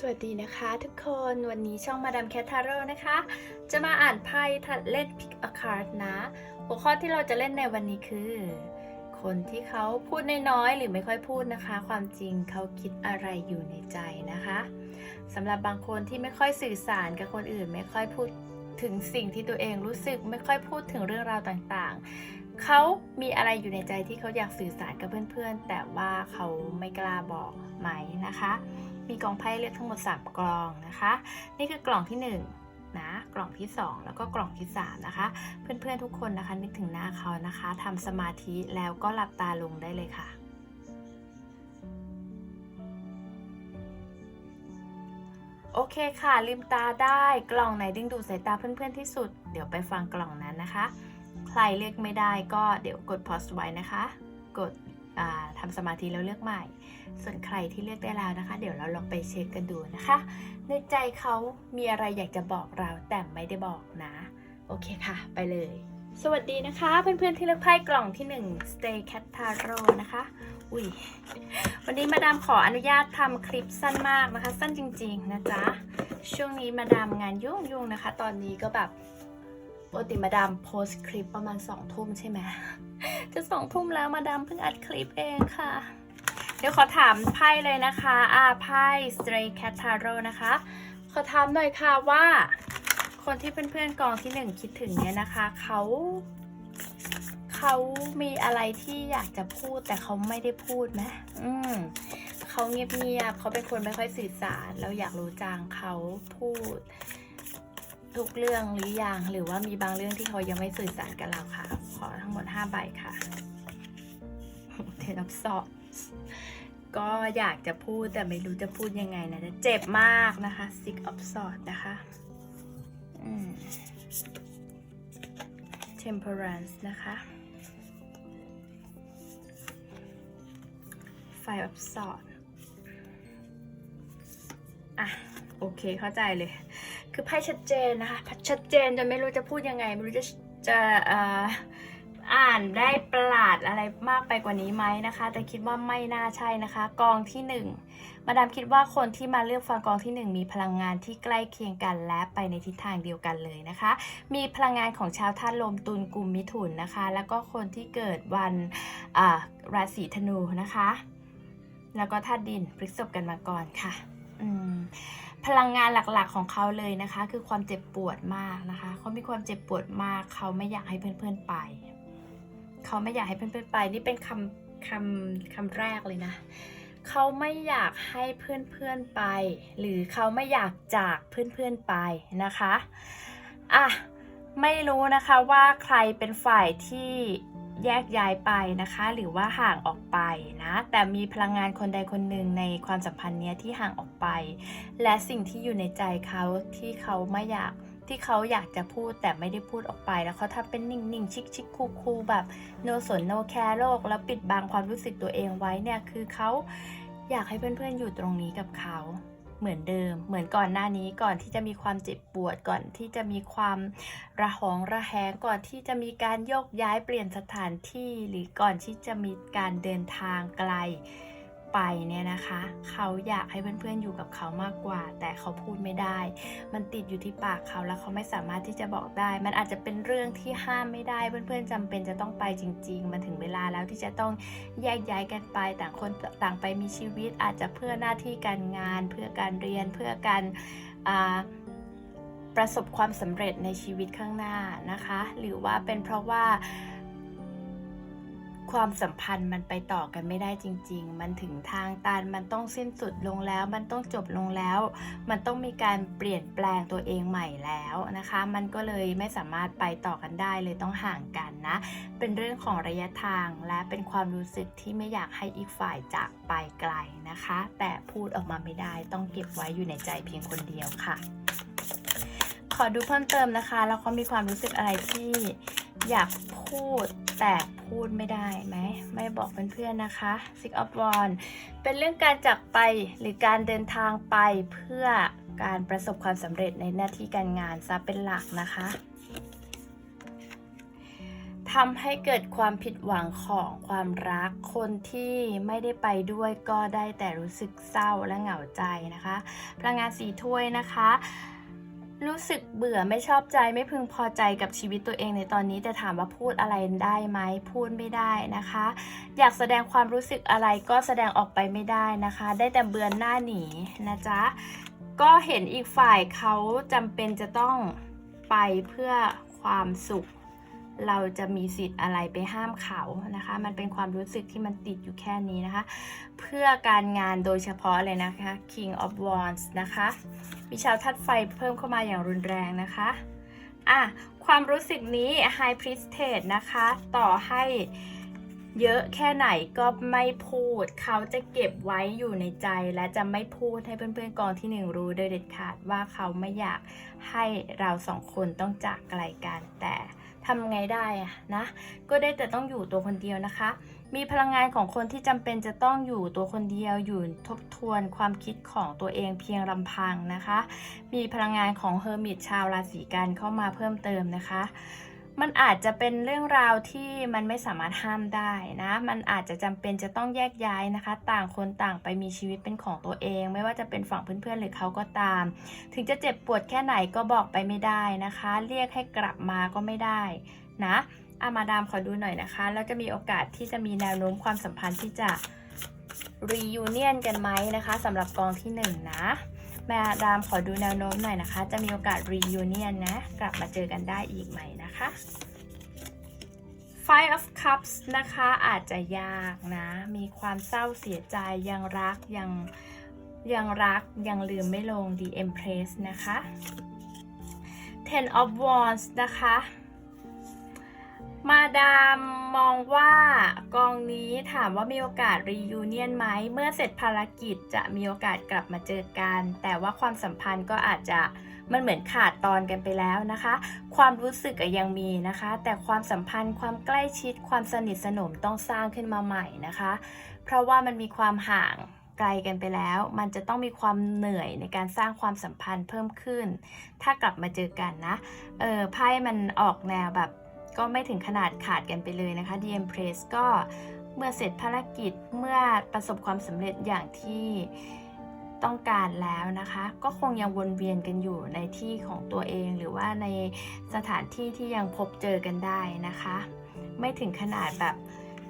สวัสดีนะคะทุกคนวันนี้ช่องมาดามแคททาโร่นะคะ จะมาอ่านไพ่ถัดเล่น Pick a card นะ หัวข้อที่เราจะเล่นในวันนี้คือ คนที่เขาพูดน้อยๆหรือไม่ค่อยพูดนะคะ ความจริงเขาคิดอะไรอยู่ในใจนะคะสำหรับบางคนที่ไม่ค่อยสื่อสารกับคนอื่น ไม่ค่อยพูดถึงสิ่งที่ตัวเองรู้สึกไม่ค่อยพูดถึงเรื่องราวต่างๆ เขามีอะไรอยู่ในใจที่เขาอยากสื่อสารกับเพื่อนๆ แต่ว่าเขาไม่กล้าบอกไหมนะคะ มีกองไพ่เลือกทั้งหมด 3 กล่องนะคะ นี่คือกล่องที่ 1นะกล่องที่ 2 แล้วก็กล่องที่ 3 นะคะ เพื่อนๆทุกคนนะคะนึกถึงหน้าเขานะคะทำสมาธิแล้วก็หลับตาลงได้เลยค่ะ โอเคค่ะ ลืมตาได้กล่องไหนดึงดูดสายตาเพื่อนๆที่สุด เดี๋ยวไปฟังกล่องนั้นนะคะ ใครเลือกไม่ได้ก็เดี๋ยวกด pause ไว้นะคะ กด อ่าทำสมาธิแล้วเลือกใหม่ ส่วนใครที่เลือกได้แล้วนะคะ เดี๋ยวเราลองไปเช็คกันดูนะคะ ในใจเขามีอะไรอยากจะบอกเราแต่ไม่ได้บอกนะ โอเคค่ะ ไปเลย สวัสดีนะคะ เพื่อนๆที่เลือกไพ่กล่องที่ 1 Stay Cat Tarot นะคะ อุ้ยวันนี้มาดามขออนุญาตทำคลิปสั้นมากนะคะ สั้นจริง ๆ นะจ๊ะช่วงนี้มาดามงานยุ่งๆนะคะ ตอนนี้ก็แบบ ปกติมาดามโพสคลิปประมาณ2ทุ่มใช่ไหม จะสองทุ่มแล้วมาดามเพิ่งอัดคลิปเองค่ะ เดี๋ยวขอถามไพ่เลยนะคะอาไพ่ Stray Cat Tarot นะคะ ขอถามหน่อยค่ะว่า คนที่เพื่อนๆกองที่หนึ่งคิดถึงเนี่ยนะคะ เขาเขามีอะไรที่อยากจะพูดแต่เขาไม่ได้พูดไหมอืมเขาเงียบๆเขาเป็นคนไม่ค่อยสื่อสาร เราอยากรู้จังเขาพูด ทุกเรื่องหรือยังหรือว่ามีบางเรื่องที่เขายังไม่สื่อสารกับเราค่ะ ขอทั้งหมด 5 ใบค่ะเทนอฟซอก็อยากจะพูดแต่ไม่รู้จะพูดยังไงนะจะเจ็บมากนะคะ Six of Swords นะคะอืม Temperance นะคะ Five of Swords อะ โอเคเข้าใจเลย คือไพ่ชัดเจนนะคะ ชัดเจนจนไม่รู้จะพูดยังไง ไม่รู้จะจะอ่านได้ประหลาดอะไรมากไปกว่านี้ไหมนะคะ แต่คิดว่าไม่น่าใช่นะคะ กองที่หนึ่งมาดามคิดว่าคนที่มาเลือกฟังกองที่หนึ่งมีพลังงานที่ใกล้เคียงกันและไปในทิศทางเดียวกันเลยนะคะ มีพลังงานของชาวธาตุลมตุลกลุ่มมิถุนนะคะ แล้วก็คนที่เกิดวันราศีธนูนะคะ แล้วก็ธาตุดินพฤษภกันมาก่อนค่ะ อืม พลังงานหลักๆของเขาเลยนะคะ คือความเจ็บปวดมากนะคะเขามีความเจ็บปวดมาก เขาไม่อยากให้เพื่อนๆไป เขาไม่อยากให้เพื่อนๆไป นี่เป็นคำคำคำแรกเลยนะเขาไม่อยากให้เพื่อนๆไป หรือเขาไม่อยากจากเพื่อนๆไปนะคะอะไม่รู้นะคะว่าใครเป็นฝ่ายที่ แยกย้ายไปนะคะ หรือว่าห่างออกไปนะ แต่มีพลังงานคนใดคนหนึ่งในความสัมพันธ์เนี้ยที่ห่างออกไป และสิ่งที่อยู่ในใจเขาที่เขาไม่อยากที่เขาอยากจะพูดแต่ไม่ได้พูดออกไป แล้วเขาทำเป็นนิ่งๆ ชิคๆคูลๆแบบโนสนโนแคร์โลก แล้วปิดบังความรู้สึกตัวเองไว้เนี่ยคือเขาอยากให้เพื่อนๆอยู่ตรงนี้กับเขา เหมือนเดิม เหมือนก่อนหน้านี้ก่อนที่จะมีความเจ็บปวดก่อนที่จะมีความระหองระแหงก่อนที่จะมีการโยกย้ายเปลี่ยนสถานที่ หรือก่อนที่จะมีการเดินทางไกล ไปเนี่ยนะคะ เขาอยากให้เพื่อนๆอยู่กับเขามากกว่า แต่เขาพูดไม่ได้ มันติดอยู่ที่ปากเขาแล้วเขาไม่สามารถที่จะบอกได้ มันอาจจะเป็นเรื่องที่ห้ามไม่ได้เพื่อนๆจำเป็นจะต้องไปจริง ๆ มันถึงเวลาแล้วที่จะต้องแยกย้ายกันไป ต่างคนต่างไปมีชีวิต อาจจะเพื่อหน้าที่การงาน เพื่อการเรียนเพื่อการประสบความสำเร็จในชีวิตข้างหน้านะคะ หรือว่าเป็นเพราะว่า ความสัมพันธ์มันไปต่อกันไม่ได้จริง ๆ มันถึงทางตัน มันต้องสิ้นสุดลงแล้ว มันต้องจบลงแล้ว มันต้องมีการเปลี่ยนแปลงตัวเองใหม่แล้วนะคะ มันก็เลยไม่สามารถไปต่อกันได้เลยต้องห่างกันนะ เป็นเรื่องของระยะทางและเป็นความรู้สึกที่ไม่อยากให้อีกฝ่ายจากไปไกลนะคะ แต่พูดออกมาไม่ได้ต้องเก็บไว้อยู่ในใจเพียงคนเดียวค่ะ ขอดูเพิ่มเติมนะคะ แล้วเขามีความรู้สึกอะไรที่ อยากพูดแต่พูดไม่ได้ไหม ไม่บอกเพื่อนๆนะคะ Six of Wands เป็นเรื่องการจากไปหรือการเดินทางไปเพื่อการประสบความสำเร็จในหน้าที่การงานซะเป็นหลักนะคะทำให้เกิดความผิดหวังของความรัก คนที่ไม่ได้ไปด้วยก็ได้แต่รู้สึกเศร้าและเหงาใจนะคะพลังงานสีถ้วยนะคะ รู้สึกเบื่อไม่ชอบใจไม่พึงพอใจกับชีวิตตัวเองในตอนนี้แต่ถามว่าพูดอะไรได้ไหมพูดไม่ได้นะคะ อยากแสดงความรู้สึกอะไรก็แสดงออกไปไม่ได้นะคะ ได้แต่เบือนหน้าหนีนะจ๊ะก็เห็นอีกฝ่ายเขาจำเป็นจะต้องไปเพื่อความสุข เราจะมีสิทธิ์อะไรไปห้ามเขานะคะ มันเป็นความรู้สึกที่มันติดอยู่แค่นี้นะคะ เพื่อการงานโดยเฉพาะเลยนะคะ King of Wands นะคะมีชาวทัดไฟเพิ่มเข้ามาอย่างรุนแรงนะคะอะความรู้สึกนี้ High Priestess นะคะ ต่อให้เยอะแค่ไหนก็ไม่พูด เขาจะเก็บไว้อยู่ในใจและจะไม่พูดให้เพื่อนๆกองที่หนึ่งรู้โดยเด็ดขาดว่าเขาไม่อยากให้เราสองคนต้องจากไกลกันแต่ ทำไงได้อะนะ ก็ได้แต่ต้องอยู่ตัวคนเดียวนะคะ มีพลังงานของคนที่จำเป็นจะต้องอยู่ตัวคนเดียว อยู่ทบทวนความคิดของตัวเองเพียงลำพังนะคะ มีพลังงานของเฮอร์มิตชาวราศีกันเข้ามาเพิ่มเติมนะคะ มันอาจจะเป็นเรื่องราวที่มันไม่สามารถห้ามได้นะ มันอาจจะจำเป็นจะต้องแยกย้ายนะคะ ต่างคนต่างไปมีชีวิตเป็นของตัวเอง ไม่ว่าจะเป็นฝั่งเพื่อนๆหรือเขาก็ตาม ถึงจะเจ็บปวดแค่ไหนก็บอกไปไม่ได้นะคะ เรียกให้กลับมาก็ไม่ได้นะอามาดามขอดูหน่อยนะคะ แล้วจะมีโอกาสที่จะมีแนวโน้มความสัมพันธ์ที่จะ reunion กันไหมนะคะสำหรับกองที่หนึ่งนะ แม่ดามขอดูแนวโน้มหน่อยนะคะ จะมีโอกาส reunion นะ กลับมาเจอกันได้อีกไหมนะคะ Five of Cups นะคะอาจจะยากนะ มีความเศร้าเสียใจยังรักยังยังรักยังลืมไม่ลง The Empress นะคะ Ten of Wands นะคะ มาดามมองว่ากองนี้ถามว่ามีโอกาสรียูเนียนไหม เมื่อเสร็จภารกิจจะมีโอกาสกลับมาเจอกัน แต่ว่าความสัมพันธ์ก็อาจจะมันเหมือนขาดตอนกันไปแล้วนะคะ ความรู้สึกยังมีนะคะ แต่ความสัมพันธ์ความใกล้ชิดความสนิทสนมต้องสร้างขึ้นมาใหม่นะคะ เพราะว่ามันมีความห่างไกลกันไปแล้ว มันจะต้องมีความเหนื่อยในการสร้างความสัมพันธ์เพิ่มขึ้น ถ้ากลับมาเจอกันนะ เออไพ่มันออกแนวแบบ ก็ไม่ถึงขนาดขาดกันไปเลยนะคะ DM Press ก็เมื่อเสร็จภารกิจเมื่อประสบความสำเร็จอย่างที่ต้องการแล้วนะคะ ก็คงยังวนเวียนกันอยู่ในที่ของตัวเองหรือว่าในสถานที่ที่ยังพบเจอกันได้นะคะ ไม่ถึงขนาดแบบ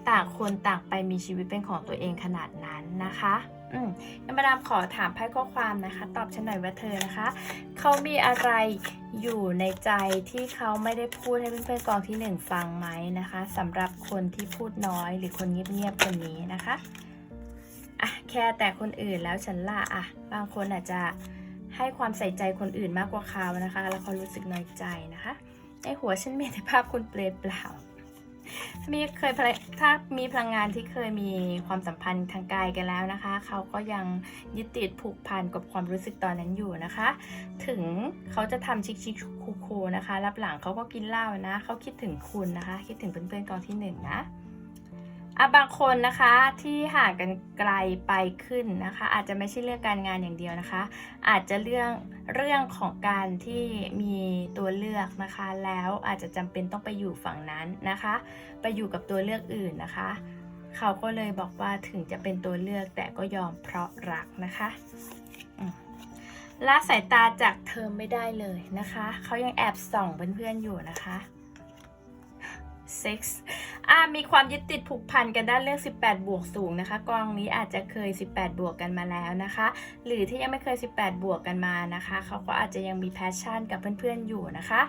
ต่างคนต่างไปมีชีวิตเป็นของตัวเองขนาดนั้นนะคะ อืมงั้นมาดามขอถามไพ่ข้อความนะคะ ตอบฉันหน่อยว่าเธอนะคะ เขามีอะไรอยู่ในใจที่เขาไม่ได้พูดให้เพื่อนๆกองที่หนึ่งฟังไหมนะคะสำหรับคนที่พูดน้อยหรือคนเงียบๆคนนี้นะคะอะแค่แต่คนอื่นแล้วฉันล่ะอะบางคนอาจจะให้ความใส่ใจคนอื่นมากกว่าเขานะคะ แล้วเขารู้สึกน้อยใจนะคะในหัวฉันมีแต่ภาพคุณเปลยเปล่า มีเคยถ้ามีพลังงานที่เคยมีความสัมพันธ์ทางกายกันแล้วนะคะ เขาก็ยังยึดติดผูกพันกับความรู้สึกตอนนั้นอยู่นะคะ ถึงเขาจะทำชิคชิคคูคูนะคะ รับหลังเขาก็กินเหล้านะ เขาคิดถึงคุณนะคะ คิดถึงเพื่อนๆกองที่หนึ่งนะ อะบางคนนะคะที่ห่างกันไกลไปขึ้นนะคะ อาจจะไม่ใช่เรื่องการงานอย่างเดียวนะคะ อาจจะเรื่องเรื่องของการที่มีตัวเลือกนะคะ แล้วอาจจะจำเป็นต้องไปอยู่ฝั่งนั้นนะคะ ไปอยู่กับตัวเลือกอื่นนะคะ เขาก็เลยบอกว่าถึงจะเป็นตัวเลือกแต่ก็ยอมเพราะรักนะคะละสายตาจากเธอไม่ได้เลยนะคะ เขายังแอบส่องเพื่อนๆอยู่นะคะ เซ็กส์อ่ามีความยึดติดผูกพันกันด้านเรื่อง 18 บวกสูงนะคะ กองนี้อาจจะเคย 18 บวกกันมาแล้วนะคะ หรือที่ยังไม่เคย 18 บวกกันมานะคะ เขาก็อาจจะยังมีแพชชั่นกับเพื่อนๆอยู่นะคะ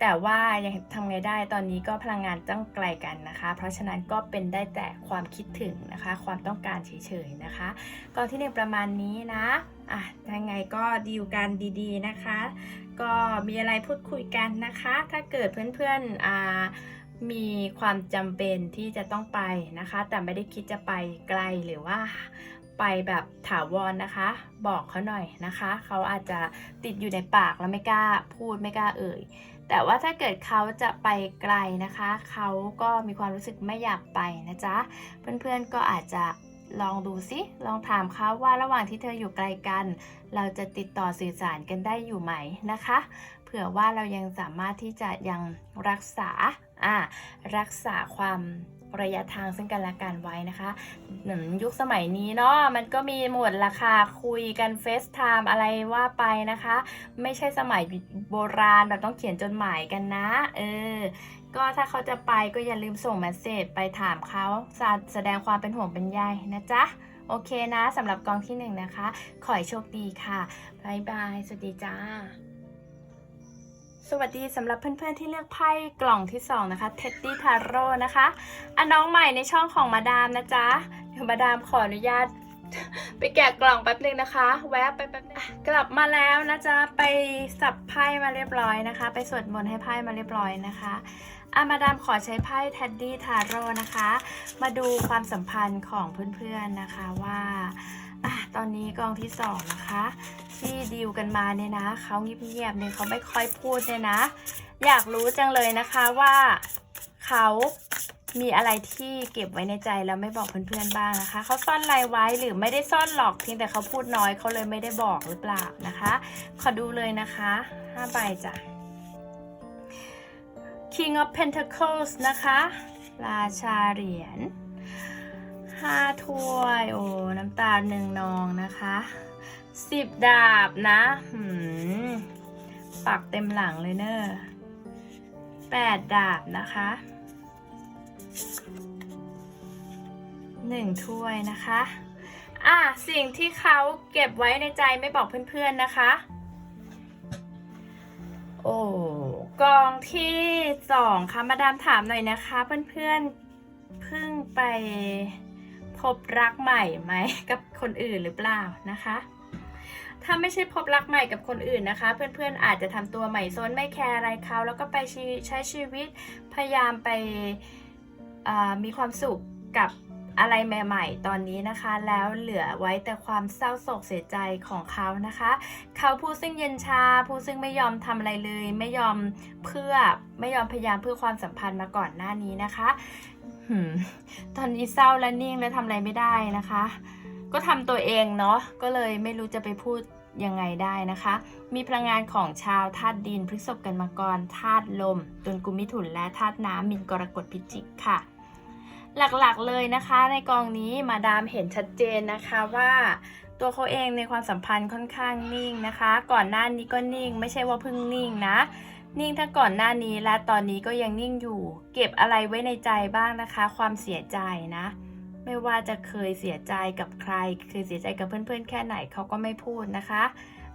แต่ว่ายังทำไงได้ตอนนี้ก็พลังงานต้องไกลกันนะคะ เพราะฉะนั้นก็เป็นได้แต่ความคิดถึงนะคะ ความต้องการเฉยๆนะคะกองที่หนึ่งประมาณนี้นะอะยังไงก็ดีลกันดีๆนะคะ ก็มีอะไรพูดคุยกันนะคะ ถ้าเกิดเพื่อนๆอ่ามีความจำเป็นที่จะต้องไปนะคะ แต่ไม่ได้คิดจะไปไกลหรือว่าไปแบบถาวรนะคะ บอกเขาหน่อยนะคะ เขาอาจจะติดอยู่ในปากแล้วไม่กล้าพูดไม่กล้าเอ่ย แต่ว่าถ้าเกิดเขาจะไปไกลนะคะ เขาก็มีความรู้สึกไม่อยากไปนะจ๊ะ เพื่อนๆก็อาจจะ ลองดูซิลองถามเขาว่าระหว่างที่เธออยู่ไกลกัน เราจะติดต่อสื่อสารกันได้อยู่ไหมนะคะ เผื่อว่าเรายังสามารถที่จะยังรักษาอ่ารักษาความระยะทางซึ่งกันและกันไว้นะคะเหมือนยุคสมัยนี้เนาะมันก็มีหมดราคาคุยกันเฟซไทม์อะไรว่าไปนะคะ ไม่ใช่สมัยโบราณแบบต้องเขียนจดหมายกันนะ เออ ก็ถ้าเขาจะไปก็อย่าลืมส่งเมสเซจไปถามเขาแสดงความเป็นห่วงเป็นใยนะจ๊ะ โอเคนะสำหรับกองที่หนึ่งนะคะ ขอให้โชคดีค่ะบายบาย สวัสดีจ้า สวัสดีสำหรับเพื่อนๆที่เลือกไพ่กล่องที่ 2 นะคะเท็ดดี้ทาโร่นะคะอันน้องใหม่ในช่องของมาดามนะจ๊ะเดี๋ยวมาดามขออนุญาตไปแกะกล่องแป๊บนึงนะคะ แวะไปแป๊บนึงอะกลับมาแล้วนะจ๊ะ ไปสับไพ่มาเรียบร้อยนะคะ ไปสวดมนต์ให้ไพ่มาเรียบร้อยนะคะ อามาดามขอใช้ไพ่เท็ดดี้ทาโร่นะคะ มาดูความสัมพันธ์ของเพื่อนๆนะคะว่าอะตอนนี้กองที่สองนะคะ ที่ดีลกันมาเนี่ยนะเขาเงียบๆเนี่ยเขาไม่ค่อยพูดเนี่ยนะ อยากรู้จังเลยนะคะว่าเขามีอะไรที่เก็บไว้ในใจแล้วไม่บอกเพื่อนๆบ้างนะคะ เขาซ่อนอะไรไว้หรือไม่ได้ซ่อนหรอกเพียงแต่เขาพูดน้อยเขาเลยไม่ได้บอกหรือเปล่านะคะ ขอดูเลยนะคะ5ใบจ้ะ King of Pentacles นะคะ ราชาเหรียญห้าถ้วย โอ้ น้ำตาหนึ่งนองนะคะสิบดาบนะหืมปักเต็มหลังเลยเนอะแปดดาบนะคะหนึ่งถ้วยนะคะ อะ สิ่งที่เขาเก็บไว้ในใจไม่บอกเพื่อนๆนะคะ โอ้ กองที่สองค่ะ มาดามถามหน่อยนะคะ เพื่อนๆเพิ่งไปพบรักใหม่ไหมกับคนอื่นหรือเปล่านะคะ ถ้าไม่ใช่พบรักใหม่กับคนอื่นนะคะ เพื่อนๆอาจจะทำตัวใหม่ซนไม่แคร์อะไรเขาแล้วก็ไปใช้ชีวิตพยายามไปมีความสุขกับ อะไรใหม่ๆ ตอนนี้นะคะ แล้วเหลือไว้แต่ความเศร้าโศกเสียใจของเขานะคะ เขาผู้ซึ่งเย็นชา ผู้ซึ่งไม่ยอมทำอะไรเลย ไม่ยอมเพื่อไม่ยอมพยายามเพื่อความสัมพันธ์มาก่อนหน้านี้นะคะตอนนี้เศร้าและนิ่งและทำอะไรไม่ได้นะคะ ก็ทำตัวเองเนาะก็เลยไม่รู้จะไปพูดยังไงได้นะคะ มีพลังงานของชาวธาตุดินพฤษภกันมากรธาตุลมตุลกุมมิถุนและธาตุน้ำมินกรกฎพิจิกค่ะ หลักๆเลยนะคะในกองนี้มาดามเห็นชัดเจนนะคะว่าตัวเขาเองในความสัมพันธ์ค่อนข้างนิ่งนะคะ ก่อนหน้านี้ก็นิ่ง ไม่ใช่ว่าเพิ่งนิ่งนะ นิ่งถ้าก่อนหน้านี้และตอนนี้ก็ยังนิ่งอยู่ เก็บอะไรไว้ในใจบ้างนะคะ ความเสียใจนะ ไม่ว่าจะเคยเสียใจกับใครเคยเสียใจกับเพื่อนๆ แค่ไหนเขาก็ไม่พูดนะคะ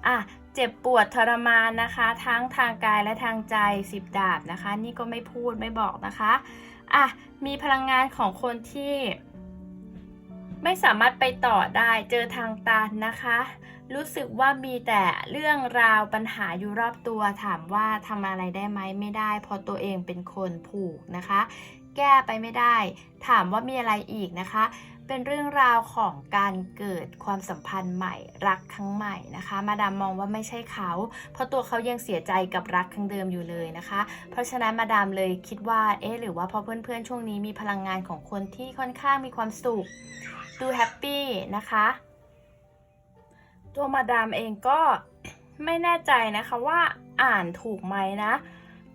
อะเจ็บปวดทรมานนะคะ ทั้งทางกายและทางใจสิบดาบนะคะ นี่ก็ไม่พูดไม่บอกนะคะ อะมีพลังงานของคนที่ไม่สามารถไปต่อได้เจอทางตันนะคะ รู้สึกว่ามีแต่เรื่องราวปัญหาอยู่รอบตัวถามว่าทำอะไรได้ไหมไม่ได้ เพราะตัวเองเป็นคนผูกนะคะ แก้ไปไม่ได้ ถามว่ามีอะไรอีกนะคะ เป็นเรื่องราวของการเกิดความสัมพันธ์ใหม่รักครั้งใหม่นะคะ มาดามมองว่าไม่ใช่เขา เพราะตัวเขายังเสียใจกับรักครั้งเดิมอยู่เลยนะคะ เพราะฉะนั้นมาดามเลยคิดว่าเอ๊ะหรือว่าเพราะเพื่อนๆช่วงนี้มีพลังงานของคนที่ค่อนข้างมีความสุขดูแฮปปี้นะคะตัวมาดามเองก็ไม่แน่ใจนะคะว่าอ่านถูกไหมนะ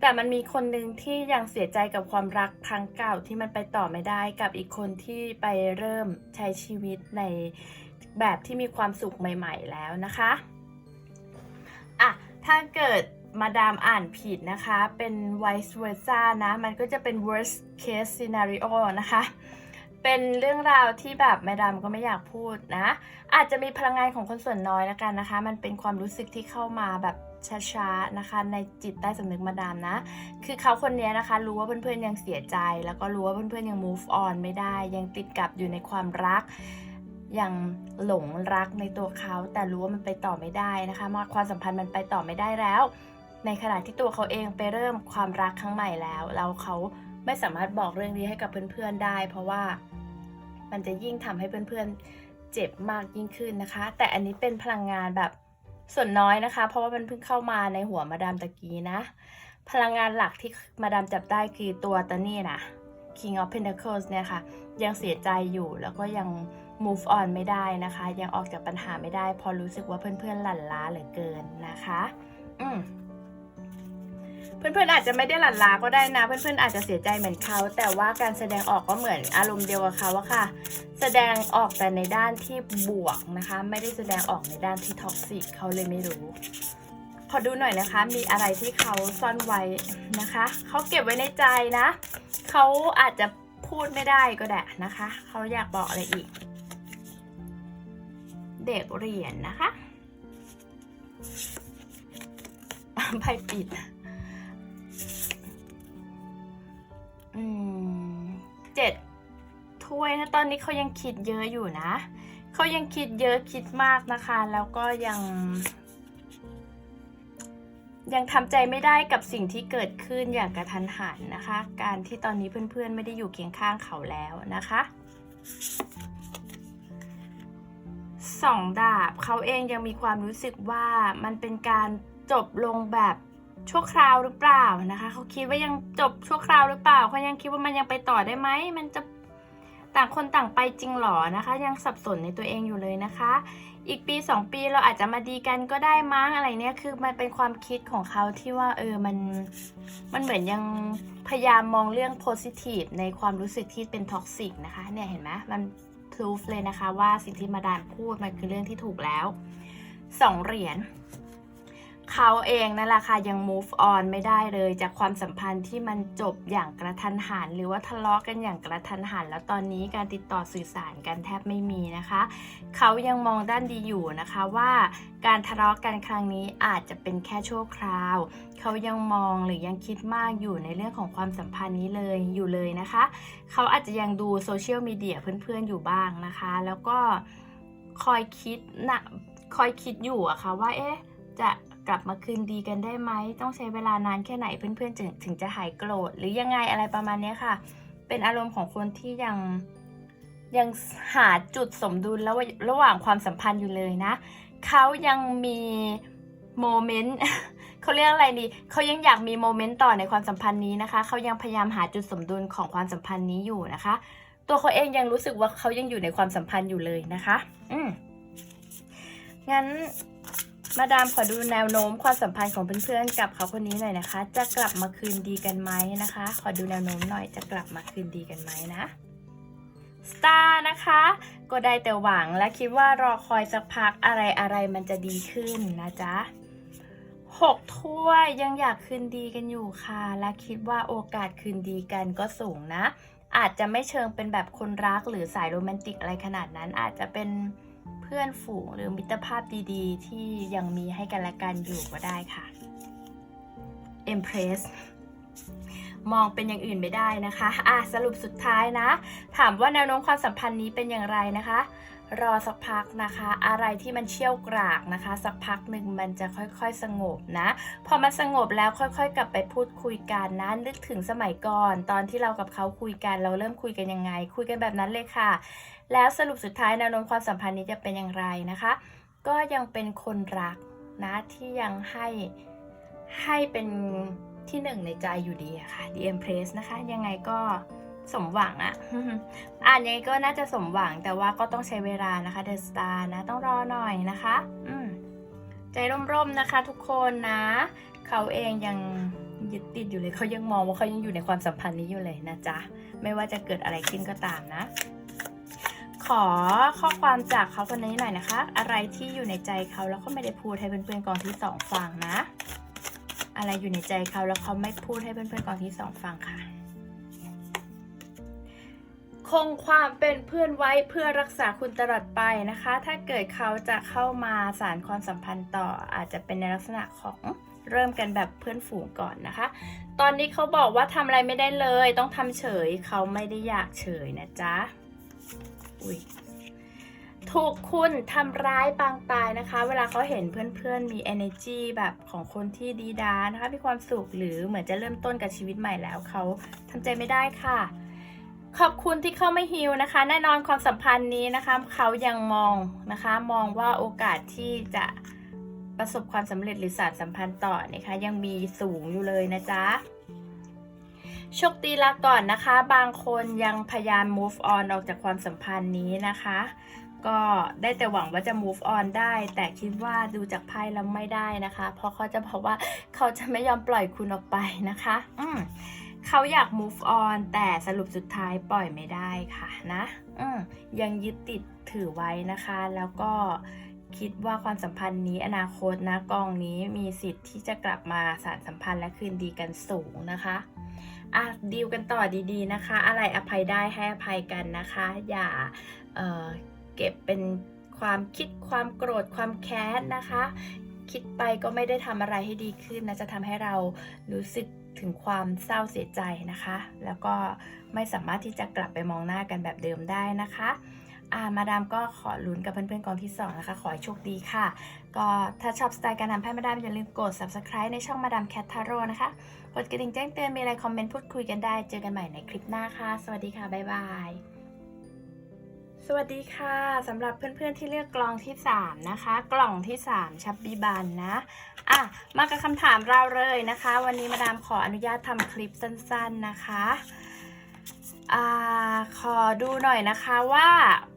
แต่มันมีคนหนึ่งที่ยังเสียใจกับความรักครั้งเก่าที่มันไปต่อไม่ได้กับอีกคนที่ไปเริ่มใช้ชีวิตในแบบที่มีความสุขใหม่ ๆ แล้วนะคะอะถ้าเกิดมาดามอ่านผิดนะคะ เป็น vice versa นะ มันก็จะเป็น worst case scenario นะคะ เป็นเรื่องราวที่แบบแม่ดามก็ไม่อยากพูดนะ อาจจะมีพลังงานของคนส่วนน้อยแล้วกันนะคะ มันเป็นความรู้สึกที่เข้ามาแบบช้าๆนะคะ ในจิตใต้สำนึกมาดามนะ คือเขาคนนี้นะคะ รู้ว่าเพื่อนๆยังเสียใจ แล้วก็รู้ว่าเพื่อนๆยัง move on ไม่ได้ ยังติดกับอยู่ในความรักยังหลงรักในตัวเขา แต่รู้ว่ามันไปต่อไม่ได้นะคะมาความสัมพันธ์มันไปต่อไม่ได้แล้ว ในขณะที่ตัวเขาเองไปเริ่มความรักครั้งใหม่แล้ว แล้วเขา ไม่สามารถบอกเรื่องนี้ให้กับเพื่อนๆได้ เพราะว่ามันจะยิ่งทำให้เพื่อนๆเจ็บมากยิ่งขึ้นนะคะ แต่อันนี้เป็นพลังงานแบบส่วนน้อยนะคะ เพราะว่ามันเพิ่งเข้ามาในหัวมาดามตะกี้นะ พลังงานหลักที่มาดามจับได้คือตัวตานี่นะ King of Pentacles เนี่ยค่ะ ยังเสียใจอยู่แล้วก็ยัง move on ไม่ได้นะคะ ยังออกจากปัญหาไม่ได้ พอรู้สึกว่าเพื่อนๆหลั่นล้าเหลือเกินนะคะ อืม เพื่อนๆอาจจะไม่ได้หลั่นลาก็ได้นะ เพื่อนๆอาจจะเสียใจเหมือนเขา แต่ว่าการแสดงออกก็เหมือนอารมณ์เดียวกับเขาอะค่ะ แสดงออกแต่ในด้านที่บวกนะคะ ไม่ได้แสดงออกในด้านที่ท็อกซิกเขาเลยไม่รู้ ขอดูหน่อยนะคะ มีอะไรที่เขาซ่อนไว้นะคะ เขาเก็บไว้ในใจนะ เขาอาจจะพูดไม่ได้ก็ได้นะคะ เขาอยากบอกอะไรอีก เด็กเรียนนะคะไพ่ปิด อืมเจ็ดถ้วยนะตอนนี้เขายังคิดเยอะอยู่นะ เขายังคิดเยอะคิดมากนะคะ แล้วก็ยัง ยังทำใจไม่ได้กับสิ่งที่เกิดขึ้นอย่างกระทันหันนะคะ การที่ตอนนี้เพื่อนๆไม่ได้อยู่เคียงข้างเขาแล้วนะคะสองดาบเขาเองยังมีความรู้สึกว่ามันเป็นการจบลงแบบ ชั่วคราวหรือเปล่านะคะเขาคิดว่ายังจบชั่วคราวหรือเปล่าเขายังคิดว่ามันยังไปต่อได้ไหมมันจะต่างคนต่างไปจริงหรอนะคะ ยังสับสนในตัวเองอยู่เลยนะคะ อีกปี 2 ปีเราอาจจะมาดีกันก็ได้มั้งอะไรเนี่ยคือมันเป็นความคิดของเขาที่ว่าเออมันมันเหมือนยังพยายามมองเรื่องโพซิทีฟในความรู้สึกที่เป็นท็อกซิกนะคะเนี่ยเห็นไหมมันพลูฟเลยนะคะว่าสิ่งที่มาดามพูดมันคือเรื่องที่ถูกแล้วสองเหรียญ เขาเองนั่นแหละค่ะยัง move on ไม่ได้เลย จากความสัมพันธ์ที่มันจบอย่างกระทันหันหรือว่าทะเลาะกันอย่างกระทันหัน แล้วตอนนี้การติดต่อสื่อสารกันแทบไม่มีนะคะ เขายังมองด้านดีอยู่นะคะว่าการทะเลาะกันครั้งนี้อาจจะเป็นแค่ชั่วคราว เขายังมองหรือยังคิดมากอยู่ในเรื่องของความสัมพันธ์นี้เลยอยู่เลยนะคะ เขาอาจจะยังดูโซเชียลมีเดียเพื่อนๆอยู่บ้างนะคะ แล้วก็คอยคิดนะคอยคิดอยู่อะค่ะว่าเอ๊ะจะ กลับมาคืนดีกันได้ไหม ต้องใช้เวลานานแค่ไหนเพื่อนๆถึงถึงจะหายโกรธ หรือยังไงอะไรประมาณนี้ค่ะ เป็นอารมณ์ของคนที่ยังยังหาจุดสมดุลระหว่างระหว่างความสัมพันธ์อยู่เลยนะเขายังมีโมเมนต์เขาเรียกอะไรดีเขายังอยากมีโมเมนต์ต่อในความสัมพันธ์นี้นะคะเขายังพยายามหาจุดสมดุลของความสัมพันธ์นี้อยู่นะคะ ตัวเขาเองยังรู้สึกว่าเขายังอยู่ในความสัมพันธ์อยู่เลยนะคะ อืมงั้น มาดามขอดูแนวโน้มความสัมพันธ์ของเพื่อนๆกับเขาคนนี้หน่อยนะคะ จะกลับมาคืนดีกันไหมนะคะ ขอดูแนวโน้มหน่อยจะกลับมาคืนดีกันไหมนะสตาร์นะคะ ก็ได้แต่หวังและคิดว่ารอคอยสักพักอะไรอะไรมันจะดีขึ้นนะจ๊ะหกถ้วยยังอยากคืนดีกันอยู่ค่ะ และคิดว่าโอกาสคืนดีกันก็สูงนะ อาจจะไม่เชิงเป็นแบบคนรักหรือสายโรแมนติกอะไรขนาดนั้นอาจจะเป็น พื่อนฝูงหรือมิตรภาพดีๆ ที่ยังมีให้กันและกันอยู่ก็ได้ค่ะ Empress มองเป็นอย่างอื่นไม่ได้นะคะอะสรุปสุดท้ายนะ ถามว่าแนวโน้มความสัมพันธ์นี้เป็นอย่างไรนะคะ รอสักพักนะคะ อะไรที่มันเชี่ยวกรากนะคะ สักพักหนึ่งมันจะค่อยๆสงบนะ พอมันสงบแล้วค่อยๆ กลับไปพูดคุยกันนะนึกถึงสมัยก่อน ตอนที่เรากับเขาคุยกันเราเริ่มคุยกันยังไง คุยกันแบบนั้นเลยค่ะ แล้วสรุปสุดท้ายแนวโน้มความสัมพันธ์นี้จะเป็นอย่างไรนะคะ ก็ยังเป็นคนรักนะที่ยังให้ให้เป็นที่หนึ่งในใจอยู่ดีอะค่ะ The Empress นะคะ ยังไงก็สมหวังอะอ่านยังไงก็น่าจะสมหวังแต่ว่าก็ต้องใช้เวลานะคะ The Star นะต้องรอหน่อยนะคะ อืมใจร่มๆนะคะ ทุกคนนะ เขาเองยังยึดติดอยู่เลยเขายังมองว่าเขายังอยู่ในความสัมพันธ์นี้อยู่เลยนะจ๊ะ ไม่ว่าจะเกิดอะไรขึ้นก็ตามนะ ขอข้อความจากเขาคนนี้หน่อยนะคะ อะไรที่อยู่ในใจเขาแล้วเขาไม่ได้พูดให้เพื่อนๆกองที่สองฟังนะ อะไรอยู่ในใจเขาแล้วเขาไม่พูดให้เพื่อนๆกองที่สองฟังค่ะ คงความเป็นเพื่อนไว้เพื่อรักษาคุณตลอดไปนะคะ ถ้าเกิดเขาจะเข้ามาสารความสัมพันธ์ต่ออาจจะเป็นในลักษณะของเริ่มกันแบบเพื่อนฝูงก่อนนะคะ ตอนนี้เขาบอกว่าทำอะไรไม่ได้เลย ต้องทำเฉยเขาไม่ได้อยากเฉยนะจ๊ะ อุ้ยถูกคุณทำร้ายปางตายนะคะ เวลาเขาเห็นเพื่อนๆมี energy แบบของคนที่ดีดานะคะ มีความสุขหรือเหมือนจะเริ่มต้นกับชีวิตใหม่แล้วเขาทำใจไม่ได้ค่ะ ขอบคุณที่เข้ามาฮิวนะคะ แน่นอนความสัมพันธ์นี้นะคะเขายังมองนะคะ มองว่าโอกาสที่จะประสบความสำเร็จหรือสานสัมพันธ์ต่อนะคะ ยังมีสูงอยู่เลยนะจ๊ะ โชคดีละก่อนนะคะ บางคนยังพยายาม move on ออกจากความสัมพันธ์นี้นะคะ ก็ได้แต่หวังว่าจะ move on ได้ แต่คิดว่าดูจากไพ่แล้วไม่ได้นะคะ เพราะเขาจะบอกว่าเขาจะไม่ยอมปล่อยคุณออกไปนะคะ อืมเขาอยาก move on แต่สรุปสุดท้ายปล่อยไม่ได้ค่ะนะอืมยังยึดติดถือไว้นะคะ แล้วก็คิดว่าความสัมพันธ์นี้อนาคตนะกองนี้มีสิทธิ์ที่จะกลับมาสานสัมพันธ์และคืนดีกันสูงนะคะ อะดีลกันต่อดีๆนะคะ อะไรอภัยได้ให้อภัยกันนะคะ อย่าเเก็บเป็นความคิดความโกรธความแค้นนะคะ คิดไปก็ไม่ได้ทำอะไรให้ดีขึ้นนะจะทำให้เรารู้สึกถึงความเศร้าเสียใจนะคะ แล้วก็ไม่สามารถที่จะกลับไปมองหน้ากันแบบเดิมได้นะคะ อ่ามาดามก็ขอลุ้นกับเพื่อนๆกองที่ 2 นะคะ ขอให้โชคดีค่ะ ก็ถ้าชอบสไตล์การทำให้มาดามอย่าลืมกด subscribe ในช่องมาดามแคททาโร่นะคะ กดกระดิ่งแจ้งเตือนมีอะไรคอมเมนต์พูดคุยกันได้ เจอกันใหม่ในคลิปหน้าค่ะ สวัสดีค่ะ บ๊ายบายสวัสดีค่ะสำหรับเพื่อนๆที่เลือกกล่องที่ 3 นะคะ กล่องที่ 3 ชับบีบันนะอะมากับคำถามเราเลยนะคะ วันนี้มาดามขออนุญาตทำคลิปสั้น ๆนะคะ อ่าขอดูหน่อยนะคะว่า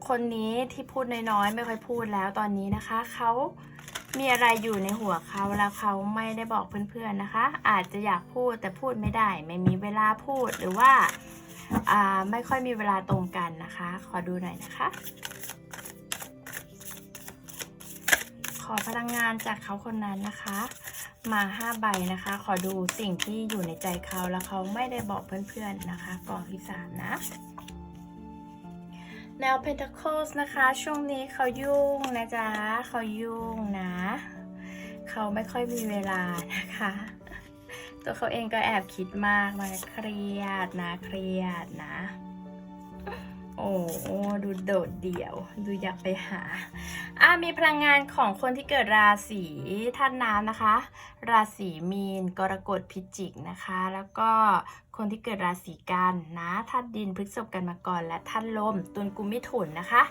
คนนี้ที่พูดน้อยๆไม่ค่อยพูดแล้วตอนนี้นะคะเขามีอะไรอยู่ในหัวเขาแล้วเขาไม่ได้บอกเพื่อนๆนะคะ อาจจะอยากพูดแต่พูดไม่ได้ ไม่มีเวลาพูดหรือว่าอ่าไม่ค่อยมีเวลาตรงกันนะคะ ขอดูหน่อยนะคะ ขอพลังงานจากเขาคนนั้นนะคะ มาห้าใบนะคะ ขอดูสิ่งที่อยู่ในใจเขาแล้วเขาไม่ได้บอกเพื่อนๆนะคะก่องที่สามนะแนว Pentacles นะคะ ช่วงนี้เขายุ่งนะจ๊ะเขายุ่งนะ เขาไม่ค่อยมีเวลานะคะ ตัวเขาเองก็แอบคิดมากมาเครียดนะเครียดนะ โอ้ดูโดดเดี่ยว ดูอยากไปหาอะมีพลังงานของคนที่เกิดราศีท่านน้ำนะคะ ราศีมีน กรกฎพิจิกนะคะ แล้วก็คนที่เกิดราศีกันนะธาตุดินพฤกษภกันมาก่อนและท่านลมตุลกุมมิถุนนะคะ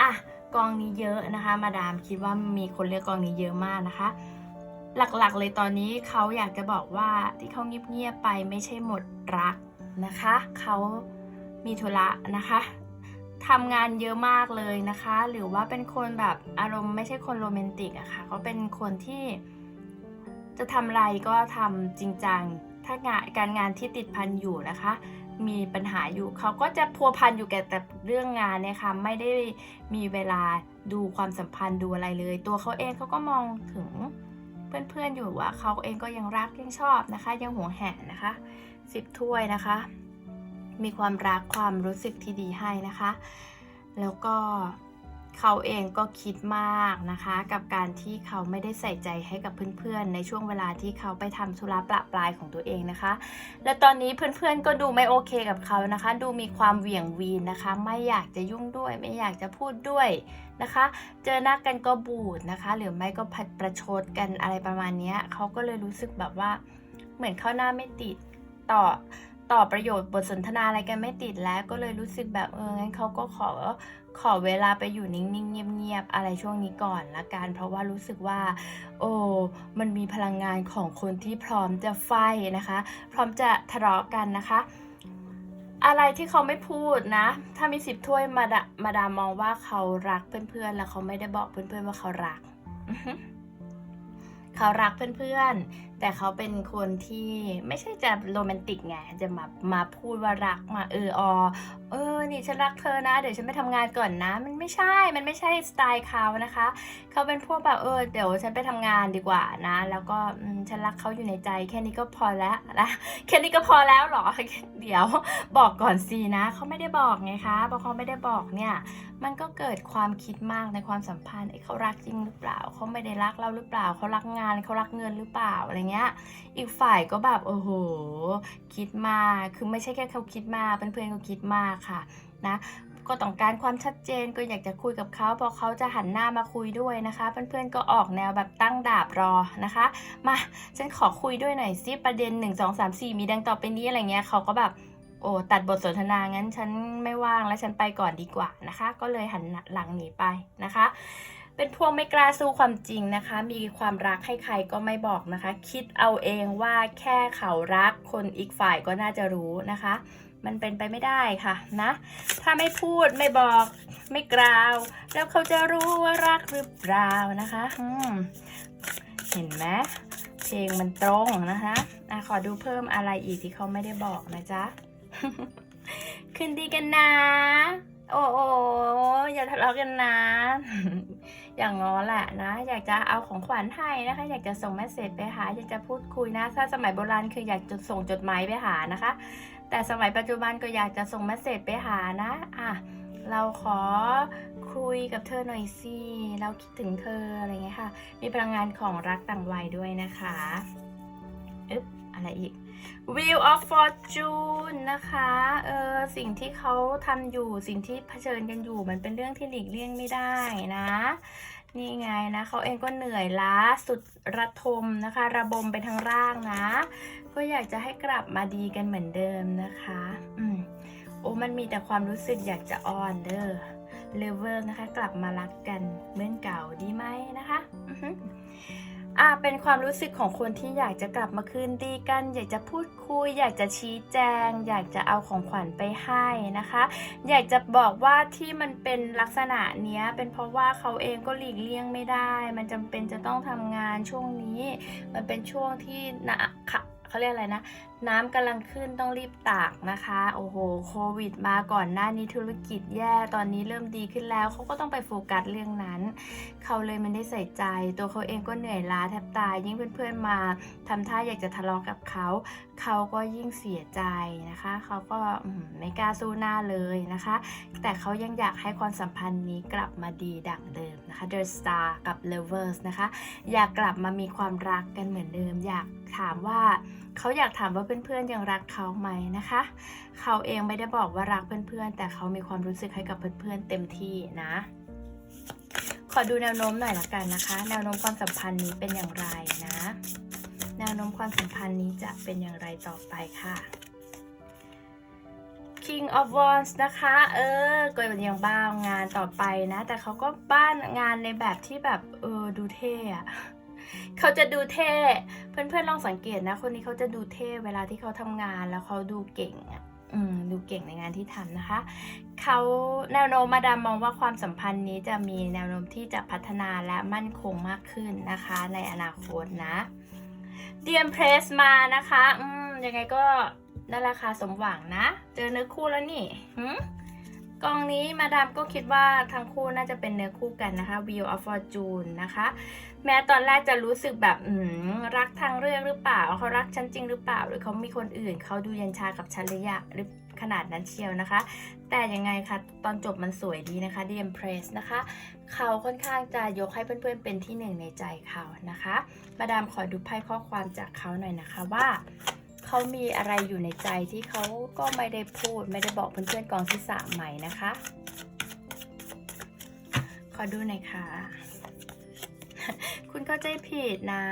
อะกองนี้เยอะนะคะ มาดามคิดว่ามีคนเลือกกองนี้เยอะมากนะคะ หลักๆเลยตอนนี้เขาอยากจะบอกว่าที่เขาเงียบๆไปไม่ใช่หมดรักนะคะเขามีธุระนะคะ ทำงานเยอะมากเลยนะคะ หรือว่าเป็นคนแบบอารมณ์ไม่ใช่คนโรแมนติกอะค่ะเขาเป็นคนที่จะทำอะไรก็ทำจริงจัง ถ้างานการงานที่ติดพันอยู่นะคะ มีปัญหาอยู่เขาก็จะพัวพันอยู่แกับแต่เรื่องงานเนี่ยค่ะไม่ได้มีเวลาดูความสัมพันธ์ดูอะไรเลย ตัวเขาเองเขาก็มองถึงเพื่อนๆอยู่ว่าเขาเองก็ยังรักยังชอบนะคะ ยังหวงแหนนะคะสิบถ้วยนะคะ มีความรักความรู้สึกที่ดีให้นะคะ แล้วก็เขาเองก็คิดมากนะคะ กับการที่เขาไม่ได้ใส่ใจให้กับเพื่อนๆ ในช่วงเวลาที่เขาไปทำธุระประปรายของตัวเองนะคะ และตอนนี้เพื่อนๆก็ดูไม่โอเคกับเขานะคะ ดูมีความเหวี่ยงวีนนะคะ ไม่อยากจะยุ่งด้วย ไม่อยากจะพูดด้วยนะคะ เจอหน้ากันก็บูดนะคะ หรือไม่ก็พัดประชดกันอะไรประมาณเนี้ยเขาก็เลยรู้สึกแบบว่าเหมือนเข้าหน้าไม่ติดต่อ ต่อประโยชน์บทสนทนาอะไรกันไม่ติดแล้ว ก็เลยรู้สึกแบบเอองั้นเขาก็ขอขอเวลาไปอยู่นิ่งๆ เงียบๆ อะไรช่วงนี้ก่อนละกัน เพราะว่ารู้สึกว่า โอ้มันมีพลังงานของคนที่พร้อมจะไฟนะคะ พร้อมจะทะเลาะกันนะคะอะไรที่เขาไม่พูดนะ ถ้ามีสิบถ้วยมาดามาดามองว่าเขารักเพื่อนๆ แล้วเขาไม่ได้บอกเพื่อนๆว่าเขารัก เขารักเพื่อนๆ แต่เขาเป็นคนที่ไม่ใช่จะโรแมนติกไง จะมามาพูดว่ารักมาเอออเออ นี่ฉันรักเธอนะ เดี๋ยวฉันไปทำงานก่อนนะ มันไม่ใช่ มันไม่ใช่สไตล์เขานะคะ เขาเป็นพวกแบบเออ เดี๋ยวฉันไปทำงานดีกว่านะ แล้วก็ฉันรักเขาอยู่ในใจ แค่นี้ก็พอแล้วนะ แค่นี้ก็พอแล้วหรอ เดี๋ยวบอกก่อนสินะ เขาไม่ได้บอกไงคะพอเขาไม่ได้บอกเนี่ย มันก็เกิดความคิดมากในความสัมพันธ์ไอ้เขารักจริงหรือเปล่าเขาไม่ได้รักเราหรือเปล่าเขารักงานเขารักเงินหรือเปล่าอะไรเงี้ย อีกฝ่ายก็แบบโอ้โห คิดมากคือไม่ใช่แค่เขาคิดมากเพื่อนๆก็คิดมากค่ะนะก็ต้องการความชัดเจนก็อยากจะคุยกับเขาพอเขาจะหันหน้ามาคุยด้วยนะคะ เพื่อนๆก็ออกแนวแบบตั้งดาบรอนะคะ มาฉันขอคุยด้วยหน่อยสิประเด็น 1 2 3 4 มีดังต่อไปนี้อะไรเงี้ยเขาก็แบบ โอ้ตัดบทสนทนางั้นฉันไม่ว่างแล้วฉันไปก่อนดีกว่านะคะ ก็เลยหันหลังหนีไปนะคะ เป็นพวกไม่กล้าสู้ความจริงนะคะ มีความรักให้ใครก็ไม่บอกนะคะ คิดเอาเองว่าแค่เขารักคนอีกฝ่ายก็น่าจะรู้นะคะ มันเป็นไปไม่ได้ค่ะนะ ถ้าไม่พูดไม่บอกไม่กล่าว แล้วเขาจะรู้ว่ารักหรือเปล่านะคะเห็นไหมเพลงมันตรงนะคะอะขอดูเพิ่มอะไรอีกที่เขาไม่ได้บอกนะจ๊ะ คืนดีกันนะ โอ้โออย่าทะเลาะกันนะ อย่างง้อแหละนะ อยากจะเอาของขวัญให้นะคะ อยากจะส่งเมสเซจไปหา อยากจะพูดคุยนะ ถ้าสมัยโบราณคืออยากจะส่งจดหมายไปหานะคะ แต่สมัยปัจจุบันก็อยากจะส่งเมสเซจไปหานะ อะ เราขอคุยกับเธอหน่อยสิ เราคิดถึงเธออะไรเงี้ยค่ะ มีพลังงานของรักต่างวัยด้วยนะคะ อึ๊บ อะไรอีก Wheel of Fortune นะคะ เออ สิ่งที่เขาทำอยู่ สิ่งที่เผชิญกันอยู่ มันเป็นเรื่องที่หลีกเลี่ยงไม่ได้นะ นี่ไงนะ เขาเองก็เหนื่อยล้าสุดระทมนะคะ ระบมไปทั้งร่างนะ ก็อยากจะให้กลับมาดีกันเหมือนเดิมนะคะ อืม โอ้ มันมีแต่ความรู้สึกอยากจะออนเด้อเลเวลนะคะ กลับมารักกันเหมือนเก่าดีไหมนะคะ อือ อ่าเป็นความรู้สึกของคนที่อยากจะกลับมาคืนดีกัน อยากจะพูดคุย อยากจะชี้แจง อยากจะเอาของขวัญไปให้นะคะ อยากจะบอกว่าที่มันเป็นลักษณะเนี้ยเป็นเพราะว่าเขาเองก็หลีกเลี่ยงไม่ได้ มันจำเป็นจะต้องทำงานช่วงนี้ มันเป็นช่วงที่นะค่ะเขาเรียกอะไรนะ น้ำกำลังขึ้นต้องรีบตากนะคะ โอ้โห โควิดมาก่อนหน้านี้ธุรกิจแย่ ตอนนี้เริ่มดีขึ้นแล้ว เขาก็ต้องไปโฟกัสเรื่องนั้น เขาเลยไม่ได้ใส่ใจ ตัวเขาเองก็เหนื่อยล้าแทบตาย ยิ่งเพื่อนๆมาทำท่าอยากจะทะเลาะกับเขา เขาก็ยิ่งเสียใจนะคะ เขาก็ไม่กล้าสู้หน้าเลยนะคะ แต่เขายังอยากให้ความสัมพันธ์นี้กลับมาดีดั่งเดิมนะคะ The Star กับ Lovers นะคะ อยากกลับมามีความรักกันเหมือนเดิม อยากถามว่า เขาอยากถามว่าเพื่อนๆยังรักเขาไหมนะคะ เขาเองไม่ได้บอกว่ารักเพื่อนๆ แต่เขามีความรู้สึกให้กับเพื่อนๆเต็มที่นะ ขอดูแนวโน้มหน่อยละกันนะคะ แนวโน้มความสัมพันธ์นี้เป็นอย่างไรนะ แนวโน้มความสัมพันธ์นี้จะเป็นอย่างไรต่อไปค่ะ King of Wands นะคะ เออก็ยังบ้างานต่อไปนะ แต่เขาก็บ้านงานในแบบที่แบบ เออ ดูเท่อะ เขาจะดูเท่ เพื่อนๆลองสังเกตนะ คนนี้เขาจะดูเท่เวลาที่เขาทำงานแล้วเขาดูเก่งอะอืมดูเก่งในงานที่ทำนะคะ เขาแนวโน้มมาดามมองว่าความสัมพันธ์นี้จะมีแนวโน้มที่จะพัฒนาและมั่นคงมากขึ้นนะคะ ในอนาคตนะเดียมเพรสมานะคะอืมยังไงก็นั่นแหละค่ะสมหวังนะ เจอเนื้อคู่แล้วนี่หืมกองนี้มาดามก็คิดว่าทั้งคู่น่าจะเป็นเนื้อคู่กันนะคะ Wheel of Fortune นะคะ แม้ตอนแรกจะรู้สึกแบบอืมรักทางเรื่องหรือเปล่าเขารักฉันจริงหรือเปล่า หรือเขามีคนอื่นเขาดูยันชากับฉันหรือยังหรือขนาดนั้นเชียวนะคะ แต่ยังไงคะตอนจบมันสวยดีนะคะ The Empress นะคะ เขาค่อนข้างจะยกให้เพื่อนๆเป็นที่หนึ่งในใจเขานะคะ มาดามขอดูไพ่ข้อความจากเขาหน่อยนะคะว่าเขามีอะไรอยู่ในใจที่เขาก็ไม่ได้พูด ไม่ได้บอกเพื่อนๆกองที่สามใหม่นะคะ ขอดูหน่อยค่ะ เข้าใจผิดนะ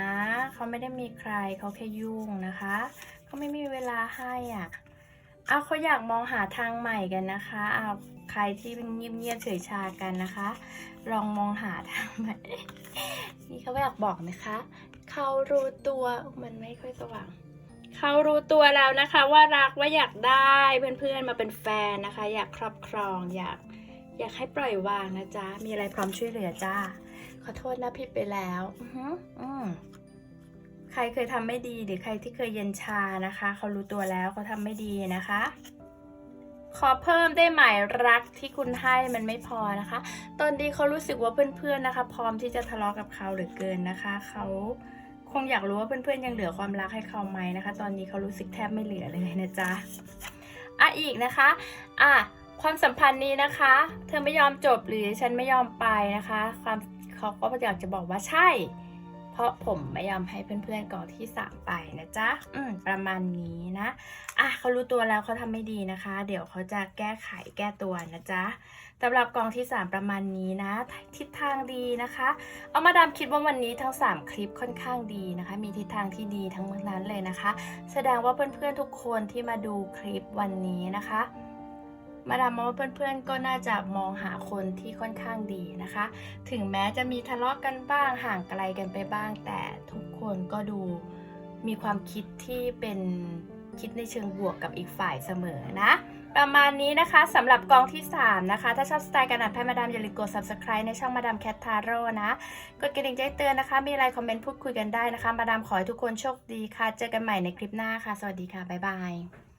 เขาไม่ได้มีใครเขาแค่ยุ่งนะคะ เขาไม่มีเวลาให้อะเอาเขาอยากมองหาทางใหม่กันนะคะเอาใครที่เงียบๆเฉยชากันนะคะ ลองมองหาทางใหม่ นี่เขาอยากบอกนะคะ เขารู้ตัวมันไม่ค่อยสว่างเขารู้ตัวแล้วนะคะว่ารักว่าอยากได้เพื่อนๆมาเป็นแฟนนะคะ อยากครอบครองอยาก อยากให้ปล่อยวางนะจ๊ะ มีอะไรพร้อมช่วยเหลือจ้า ขอโทษนะผิดไปแล้วอือหืออืมใครเคยทำไม่ดีหรือใครที่เคยเย็นชานะคะ เขารู้ตัวแล้วเขาทำไม่ดีนะคะ ขอเพิ่มได้ไหมรักที่คุณให้มันไม่พอนะคะ ตอนนี้เขารู้สึกว่าเพื่อนๆนะคะ พร้อมที่จะทะเลาะกับเขาเหลือเกินนะคะเขาคงอยากรู้ว่าเพื่อนๆยังเหลือความรักให้เขาไหมนะคะ ตอนนี้เขารู้สึกแทบไม่เหลือเลยนะจ๊ะอะอีกนะคะ อะความสัมพันธ์นี้นะคะ เธอไม่ยอมจบหรือฉันไม่ยอมไปนะคะ ความ เขาก็อยากจะบอกว่าใช่ เพราะผมไม่ยอมให้เพื่อนๆกองที่สามไปนะจ๊ะ อืมประมาณนี้นะ อะเขารู้ตัวแล้วเขาทำไม่ดีนะคะ เดี๋ยวเขาจะแก้ไขแก้ตัวนะจ๊ะสำหรับกองที่ 3 ประมาณนี้นะ ทิศทางดีนะคะ เอามาดามคิดว่าวันนี้ทั้ง 3 คลิปค่อนข้างดีนะคะ มีทิศทางที่ดีทั้งนั้นเลยนะคะ แสดงว่าเพื่อนๆทุกคนที่มาดูคลิปวันนี้นะคะ มาดามมองว่าเพื่อนๆ ก็น่าจะมองหาคนที่ค่อนข้างดีนะคะ ถึงแม้จะมีทะเลาะกันบ้างห่างไกลกันไปบ้าง แต่ทุกคนก็ดูมีความคิดที่เป็นคิดในเชิงบวกกับอีกฝ่ายเสมอนะ ประมาณนี้นะคะสำหรับกองที่ 3 นะคะ ถ้าชอบสไตล์การอ่านไพ่มาดามอย่าลืมกด subscribe ในช่องมาดามแคททาโร่นะกดกระดิ่งแจ้งเตือนนะคะ มีอะไรคอมเมนต์พูดคุยกันได้นะคะ มาดามขอให้ทุกคนโชคดีค่ะ เจอกันใหม่ในคลิปหน้าค่ะ สวัสดีค่ะ บ๊ายบาย